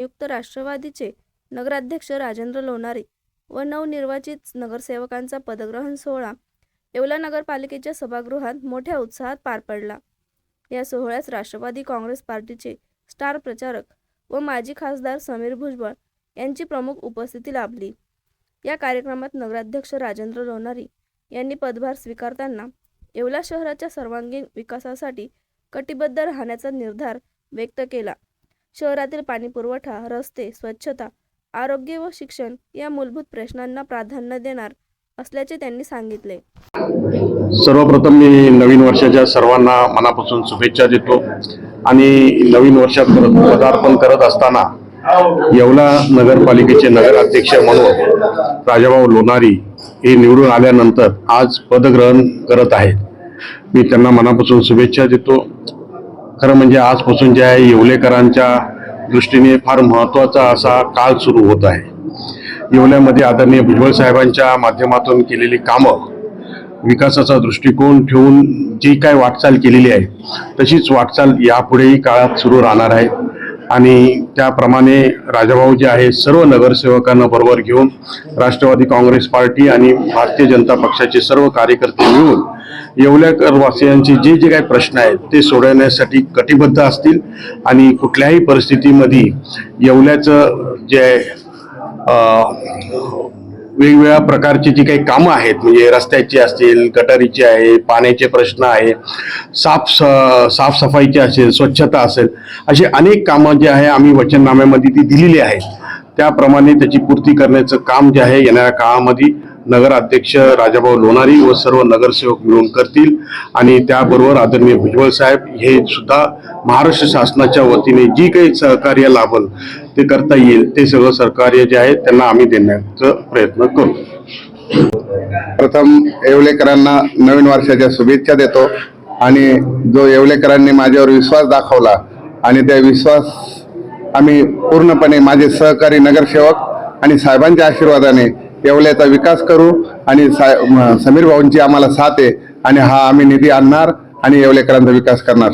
नियुक्त राष्ट्रवादीचे नगराध्यक्ष राजेंद्र लोणारे व नवनिर्वाचित नगरसेवकांचा पदग्रहण सोहळा येवला नगरपालिकेच्या सभागृहात मोठ्या उत्साहात पार पडला. या सोहळ्यास राष्ट्रवादी काँग्रेस पार्टीचे स्टार प्रचारक व माजी खासदार समीर भुजबळ यांची प्रमुख उपस्थिती लाभली. या कार्यक्रमात नगराध्यक्ष राजेंद्र लोणारी यांनी पदभार स्वीकारताना येवला शहराच्या सर्वांगीण विकासासाठी कटिबद्ध राहण्याचा निर्धार व्यक्त केला. शहरातील पाणीपुरवठा रस्ते स्वच्छता आरोग्य व शिक्षण या मूलभूत प्रश्नांना प्राधान्य देणार असल्याचे त्यांनी सांगितले. सर्वप्रथम मी नवीन वर्षाच्या सर्वांना मनापासून शुभेच्छा देतो आणि नवीन वर्षात पदार्पण करत असताना येवला नगरपालिकेचे नगराध्यक्ष म्हणून राजाभाऊ लोणारी हे निवडून आल्यानंतर आज पदग्रहण करत आहेत. मी त्यांना मनापासून शुभेच्छा देतो. खरं म्हणजे आजपासून जे आहे येवलेकरांच्या दृष्टीने फार महत्त्वाचा असा काळ सुरू होत आहे. येवल्यामध्ये आदरणीय भुजबळ साहेबांच्या माध्यमातून केलेली कामं विकासाचा दृष्टिकोन ठेवून जी काय वाटचाल केलेली आहे तशीच वाटचाल यापुढेही काळात सुरू राहणार आहे. आणि त्याप्रमाणे राजाभाऊ जे आहे सर्व नगरसेवकांना बरोबर घेऊन राष्ट्रवादी काँग्रेस पार्टी आणि भारतीय जनता पक्षाचे सर्व कार्यकर्ते मिळून येवल्याकर वासियांचे जे जे काही प्रश्न आहेत ते सोडवण्यासाठी कटिबद्ध असतील आणि कुठल्याही परिस्थितीमध्ये येवल्याचं जे वेगवेगळ्या प्रकारची जी काही कामं आहेत म्हणजे रस्त्याची असतील गटारीची आहे पाण्याचे प्रश्न आहे साफ स- साफसफाईची असेल स्वच्छता असेल अशी अनेक कामं जे आहे आम्ही वचननाम्यामध्ये ती दिलेली आहेत. त्याप्रमाणे त्याची पूर्ती करण्याचं काम जे आहे येणाऱ्या काळामध्ये नगराध्यक्ष राजाभाऊ लोणारी व सर्व नगरसेवक मिळून करतील. आणि त्याबरोबर आदरणीय भुजबळ साहेब हे सुद्धा महाराष्ट्र शासनाच्या वतीने जी काही सहकार्य लाभल ते करता येईल ते सगळं सहकार्य जे आहे त्यांना आम्ही देण्याचा प्रयत्न करू. प्रथम येवलेकरांना नवीन वर्षाच्या शुभेच्छा देतो आणि जो येवलेकरांनी माझ्यावर विश्वास दाखवला आणि त्या विश्वास आम्ही पूर्णपणे माझे सहकारी नगरसेवक आणि साहेबांच्या आशीर्वादाने येवल्याचा विकास करू आणि समीर भाऊंची आम्हाला साथ आहे आणि हा आम्ही निधी आणणार आणि येवलेकरांचा विकास करणार.